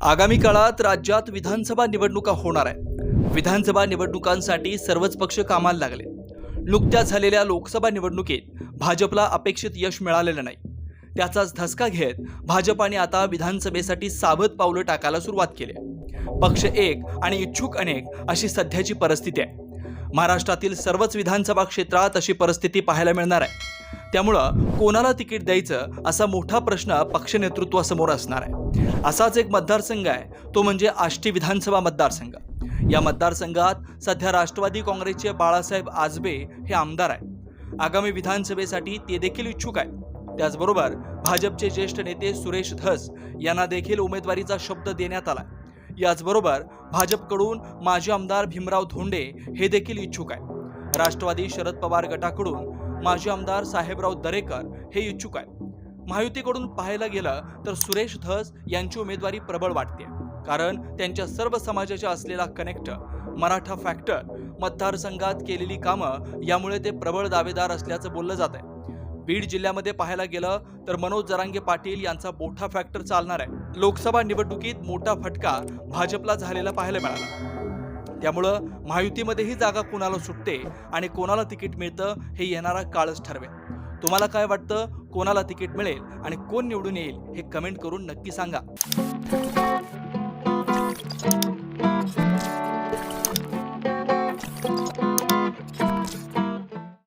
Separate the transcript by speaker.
Speaker 1: आगामी काळात राज्यात विधानसभा निवडणुका होणार आहे विधानसभा निवडणुकांसाठी सर्वच पक्ष कामाला लागले. नुकत्याच झालेल्या लोकसभा निवडणुकीत भाजपला अपेक्षित यश मिळालेलं नाही. त्याचाच धसका घेत भाजपाने आता विधानसभेसाठी सावध पावलं टाकायला सुरुवात केली पक्ष एक आणि इच्छुक अनेक अशी सध्याची परिस्थिती आहे. महाराष्ट्रातील सर्वच विधानसभा क्षेत्रात अशी परिस्थिती पाहायला मिळणार आहे. त्यामुळं कोणाला तिकीट द्यायचं असा मोठा प्रश्न पक्ष नेतृत्वासमोर असणार आहे. असाच एक मतदारसंघ आहे तो म्हणजे आष्टी विधानसभा मतदारसंघ. या मतदारसंघात सध्या राष्ट्रवादी काँग्रेसचे बाळासाहेब आजबे हे आमदार आहेत. आगामी विधानसभेसाठी ते देखील इच्छुक आहेत. त्याचबरोबर भाजपचे ज्येष्ठ नेते सुरेश धस यांना देखील उमेदवारीचा शब्द देण्यात आला याचबरोबर भाजपकडून माजी आमदार भीमराव धोंडे हे देखील इच्छुक आहे राष्ट्रवादी शरद पवार गटाकडून माजी आमदार साहेबराव दरेकर हे इच्छुक आहेत. महायुतीकडून पाहायला गेलं तर सुरेश धस यांची उमेदवारी प्रबळ वाटते. कारण त्यांच्या सर्व समाजाच्या असलेला कनेक्ट मराठा फॅक्टर मतदारसंघात केलेली कामं यामुळे ते प्रबळ दावेदार असल्याचं बोललं जात आहे बीड जिल्ह्यामध्ये पाहायला गेलं तर मनोज जरांगे पाटील यांचा मोठा फॅक्टर चालणार आहे. लोकसभा निवडणुकीत मोठा फटका भाजपला झालेला पाहायला मिळाला. त्यामुळं महायुतीमध्येही जागा कोणाला सुटते आणि कोणाला तिकीट मिळतं हे येणारा काळच ठरवेल. तुम्हाला काय वाटतं? कोणाला तिकीट मिळेल आणि कोण निवडून येईल हे कमेंट करून नक्की सांगा.